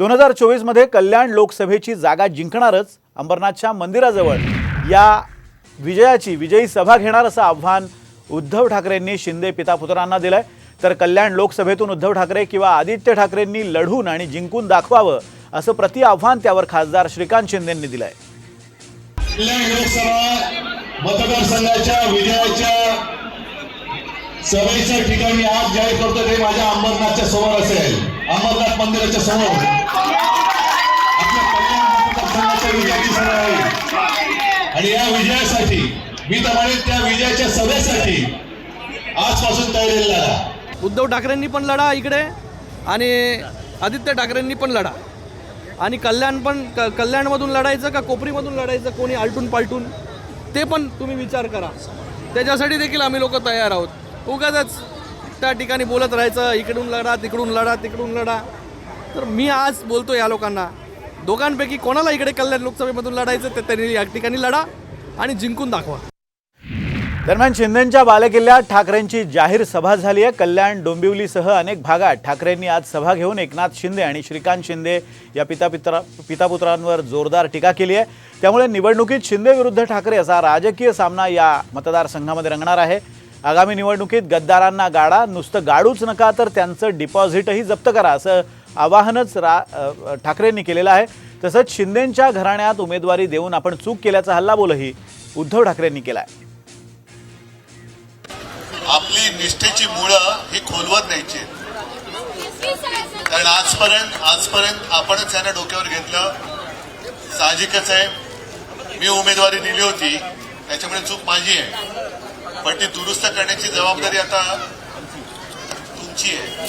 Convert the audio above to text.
दोन हजार चोवीसमध्ये कल्याण लोकसभेची जागा जिंकणारच अंबरनाथच्या मंदिराजवळ. या विजयाची विजयी सभा घेणार असं आव्हान उद्धव ठाकरेंनी शिंदे पितापुत्रांना दिलं दिलंय. तर कल्याण लोकसभेतून उद्धव ठाकरे किंवा आदित्य ठाकरेंनी लढून आणि जिंकून दाखवावं असं प्रति आव्हान त्यावर खासदार श्रीकांत शिंदेंनी दिलंय. कल्याण लोकसभा मतदारसंघाच्या विजयाच्या सभेच्या ठिकाणी आज जाहीर करतो ते माझ्या अंबरनाथच्या समोर असेल. अंबरनाथ मंदिराच्या समोर. आपल्या विजयाची सभा आहे. आणि या विजयासाठी मी तर म्हणेन त्या विजयाच्या सभेसाठी आजपासून तयारी लढा उद्धव ठाकरेंनी पण लढा इकडे आणि आदित्य ठाकरेंनी पण लढा. आणि कल्याण पण क कल्याणमधून लढायचं का कोपरीमधून लढायचं कोणी आलटून पालटून ते पण तुम्ही विचार करा. त्याच्यासाठी देखील आम्ही लोक तयार आहोत. उगाच त्या ठिकाणी बोलत राहायचं इकडून लढा तिकडून लढा तिकडून लढा. तर मी आज बोलतो या लोकांना. दोघांपैकी कोणाला इकडे कल्याण लोकसभेमधून लढायचं ते त्यांनी या ठिकाणी लढा आणि जिंकून दाखवा. दरम्यान शिंदेच्या बालेकिल्ल्यात ठाकरेंची जाहीर सभा झाली आहे. कल्याण डोंबिवलीसह अनेक भागात ठाकरेंनी आज सभा घेऊन एकनाथ शिंदे आणि श्रीकांत शिंदे या पितापित्रा पितापुत्रांवर जोरदार टीका केली आहे. त्यामुळे निवडणुकीत शिंदे विरुद्ध ठाकरे असा राजकीय सामना या मतदारसंघामध्ये रंगणार आहे. आगामी निवडणुकीत गद्दारांना गाडा नुसतं गाडूच नका तर त्यांचं डिपॉझिटही जप्त करा असं आवाहनच रा ठाकरेंनी केलेलं आहे. तसंच शिंदेंच्या घराण्यात उमेदवारी देऊन आपण चूक केल्याचा हल्लाबोलही उद्धव ठाकरेंनी केला आहे आपली निष्ठेची मुळं ही खोलवत न्यायची. कारण आजपर्यंत आजपर्यंत आपणच यांना डोक्यावर घेतलं. साहजिकच आहे. मी उमेदवारी दिली होती. त्याच्यामुळे चूक माझी आहे. पण ती दुरुस्त करण्याची जबाबदारी आता तुमची आहे.